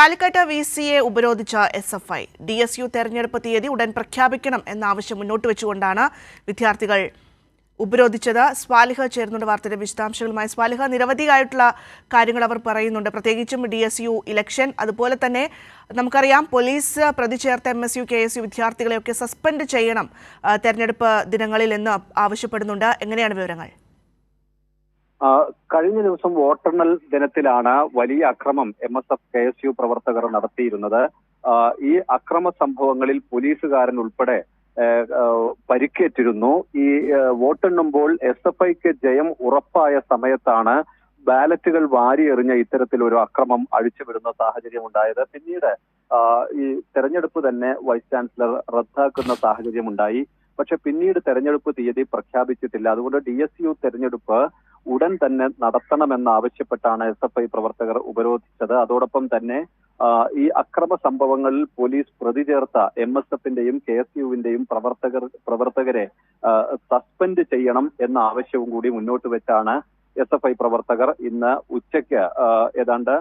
Calicut V സിയെ ഉപരോധിച്ച S F I D S U തെരഞ്ഞെടുപ്പ് തീയതി ഉടൻ പ്രഖ്യാപിക്കണം എന്ന ആവശ്യം മുന്നോട്ട് വെച്ചുകൊണ്ടാണ് വിദ്യാർത്ഥികൾ ഉപരോധിച്ചത്. സ്വാലിഹ ചേർന്നുണ്ട് വാർത്തയുടെ വിശദാംശങ്ങളുമായി. സ്വാലിഹ നിരവധിയായിട്ടുള്ള കാര്യങ്ങൾ അവർ പറയുന്നുണ്ട്. പ്രത്യേകിച്ചും ഡി എസ് യു ഇലക്ഷൻ അതുപോലെ തന്നെ നമുക്കറിയാം പോലീസ് പ്രതി ചേർത്ത M S U K S U വിദ്യാർത്ഥികളെയൊക്കെ suspend ചെയ്യണം തെരഞ്ഞെടുപ്പ് ദിനങ്ങളിൽ എന്ന് ആവശ്യപ്പെടുന്നുണ്ട്. എങ്ങനെയാണ് വിവരങ്ങൾ? കഴിഞ്ഞ ദിവസം വോട്ടെണ്ണൽ ദിനത്തിലാണ് വലിയ അക്രമം M S F K S U പ്രവർത്തകർ നടത്തിയിരുന്നത്. ഈ അക്രമ സംഭവങ്ങളിൽ പോലീസുകാരൻ ഉൾപ്പെടെ പരിക്കേറ്റിരുന്നു. ഈ വോട്ടെണ്ണുമ്പോൾ എസ് എഫ് ഐക്ക് ജയം ഉറപ്പായ സമയത്താണ് ബാലറ്റുകൾ വാരിയെറിഞ്ഞ ഇത്തരത്തിലൊരു അക്രമം അഴിച്ചുവിടുന്ന സാഹചര്യം ഉണ്ടായത്. പിന്നീട് ഈ തെരഞ്ഞെടുപ്പ് തന്നെ വൈസ് ചാൻസലർ റദ്ദാക്കുന്ന സാഹചര്യം ഉണ്ടായി. പക്ഷെ പിന്നീട് തെരഞ്ഞെടുപ്പ് തീയതി പ്രഖ്യാപിച്ചിട്ടില്ല. അതുകൊണ്ട് ഡി എസ് യു തെരഞ്ഞെടുപ്പ് ഉടൻ തന്നെ നടത്തണമെന്നാവശ്യപ്പെട്ടാണ് എസ് എഫ് ഐ പ്രവർത്തകർ ഉപരോധിച്ചത്. അതോടൊപ്പം തന്നെ ഈ അക്രമ സംഭവങ്ങളിൽ പോലീസ് പ്രതി ചേർത്ത എം എസ് എഫിന്റെയും കെ എസ് യുവിന്റെയും പ്രവർത്തകർ പ്രവർത്തകരെ സസ്പെൻഡ് ചെയ്യണം എന്ന ആവശ്യവും കൂടി മുന്നോട്ട് വെച്ചാണ് എസ് എഫ് ഐ പ്രവർത്തകർ ഇന്ന് ഉച്ചയ്ക്ക് ഏതാണ്ട്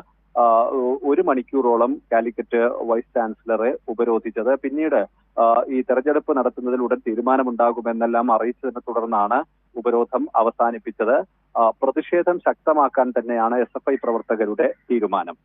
ഒരു മണിക്കൂറോളം കാലിക്കറ്റ് വൈസ് ചാൻസലറെ ഉപരോധിച്ചത്. പിന്നീട് ഈ തെരഞ്ഞെടുപ്പ് നടത്തുന്നതിൽ ഉടൻ തീരുമാനമുണ്ടാകുമെന്നെല്ലാം അറിയിച്ചതിനെ തുടർന്നാണ് ഉപരോധം അവസാനിപ്പിച്ചത്. പ്രതിഷേധം ശക്തമാക്കാൻ തന്നെയാണ് എസ് പ്രവർത്തകരുടെ തീരുമാനം.